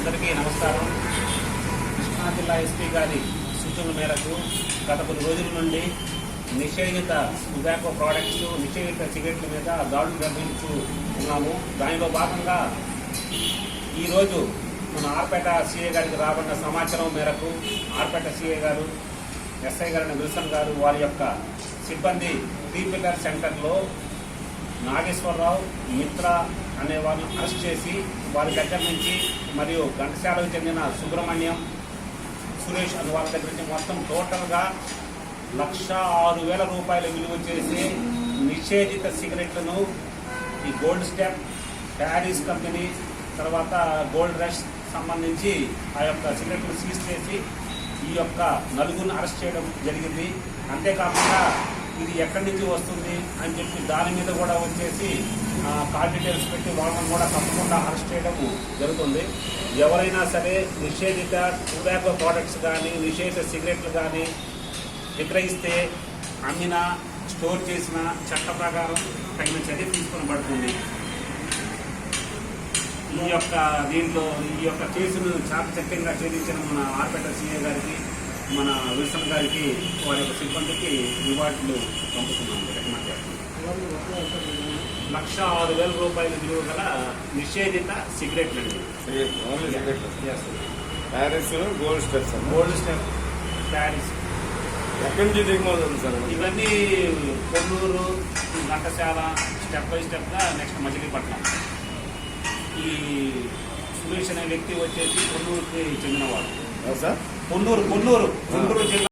అందరికీ నమస్కారం. కృష్ణా జిల్లా ఎస్పీ గారి సూచనల మేరకు గత కొద్ది రోజుల నుండి నిషేధిత టొబాకో ప్రోడక్ట్స్ నిషేధిత సిగరెట్ల మీద దాడులు నిర్వహించు ఉన్నాము. దానిలో భాగంగా ఈరోజు మన ఆర్పేట సీఏ గారికి రాబడిన సమాచారం మేరకు ఆర్పేట సీఏ గారు ఎస్ఐ గారు విల్సన్ గారు వారి యొక్క సిబ్బంది టీ పిల్లర్ సెంటర్లో నాగేశ్వరరావు మిత్ర అనే వాళ్ళని అరెస్ట్ చేసి వారి దగ్గర నుంచి మరియు ఘంటసాలకు చెందిన సుబ్రహ్మణ్యం సురేష్ అని వాళ్ళ దగ్గర నుంచి మొత్తం టోటల్గా లక్ష ఆరు వేల రూపాయల విలువ చేసి నిషేధిత సిగరెట్లను ఈ గోల్డ్ స్టెప్ ప్యారిస్ కంపెనీ తర్వాత గోల్డ్ రష్ సంబంధించి ఆ యొక్క సిగరెట్లు సీజ్ చేసి ఈ యొక్క నలుగురిని అరెస్ట్ చేయడం జరిగింది. అంతేకాకుండా ఇది ఎక్కడి నుంచి వస్తుంది అని చెప్పి దాని మీద కూడా వచ్చేసి కార్ డీటెయిల్స్ పెట్టి వాళ్ళని కూడా తప్పకుండా అరెస్ట్ చేయడం జరుగుతుంది. ఎవరైనా సరే నిషేధిత టొబాకో ప్రోడక్ట్స్ కానీ నిషేధిత సిగరెట్లు కానీ విక్రయిస్తే అమ్మిన స్టోర్ చేసిన చట్ట ప్రకారం తగిన చర్య తీసుకొని పడుతుంది ఈ యొక్క దీంట్లో ఈ యొక్క కేసును చాకచక్యంగా ఛేదించిన మన ఆర్పేట సీఏ గారికి మన విల్సన్ గారికి వారి యొక్క సిబ్బందికి రివార్డులు పంపుతున్నాం రికమెండ్ చేస్తున్నాం లక్ష ఆరు వేల రూపాయల విలువ గల నిషేధిత సిగరెట్లు అండి. ప్యారిస్ గోల్డ్ అన్న గోల్డ్ స్టెప్ ప్యారిస్. ఎక్కడి నుంచి దిగుమతి ఉంది సార్? ఇవన్నీ కొన్నూరు ఘంటసాల స్టెప్ బై స్టెప్గా నెక్స్ట్ మచిలీపట్నం. ఈ సురేష్ అనే వ్యక్తి వచ్చేసి కొన్నూరుకి చెందినవాడు సార్? కొన్నూరు కొన్నూరు గుంటూరు జిల్లా